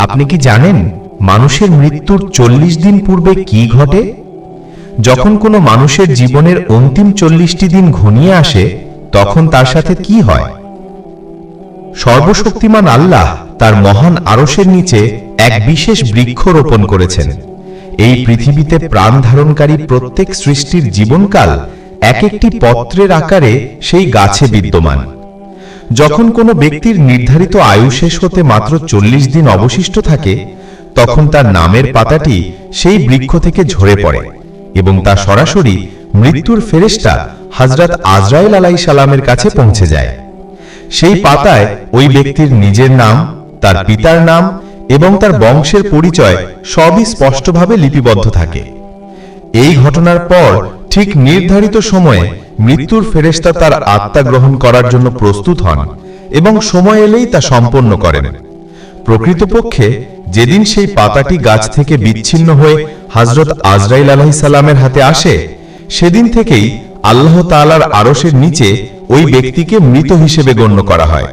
আপনি কি জানেন মানুষের মৃত্যুর চল্লিশ দিন পূর্বে কি ঘটে? যখন কোনো মানুষের জীবনের অন্তিম চল্লিশটি দিন ঘনিয়ে আসে, তখন তার সাথে কি হয়? সর্বশক্তিমান আল্লাহ তার মহান আরশের নিচে এক বিশেষ বৃক্ষ রোপণ করেছেন। এই পৃথিবীতে প্রাণ ধারণকারী প্রত্যেক সৃষ্টির জীবনকাল এক একটি পত্রের আকারে সেই গাছে বিদ্যমান। যখন কোনো ব্যক্তির নির্ধারিত আয়ু শেষ হতে মাত্র চল্লিশ দিন অবশিষ্ট থাকে, তখন তার নামের পাতাটি সেই বৃক্ষ থেকে ঝরে পড়ে এবং তা সরাসরি মৃত্যুর ফেরেশতা হজরত আজরাইল আলাই সালামের কাছে পৌঁছে যায়। সেই পাতায় ওই ব্যক্তির নিজের নাম, তার পিতার নাম এবং তার বংশের পরিচয় সবই স্পষ্টভাবে লিপিবদ্ধ থাকে। এই ঘটনার পর ঠিক নির্ধারিত সময়ে মৃত্যুর ফেরেস্তা তার আত্মা গ্রহণ করার জন্য প্রস্তুত হন এবং সময় এলেই তা সম্পন্ন করেন। প্রকৃতপক্ষে, যেদিন সেই পাতাটি গাছ থেকে বিচ্ছিন্ন হয়ে হজরত আজরাইল আলাহি সাল্লামের হাতে আসে, সেদিন থেকেই আল্লাহ তালার আরসের নিচে ওই ব্যক্তিকে মৃত হিসেবে গণ্য করা হয়।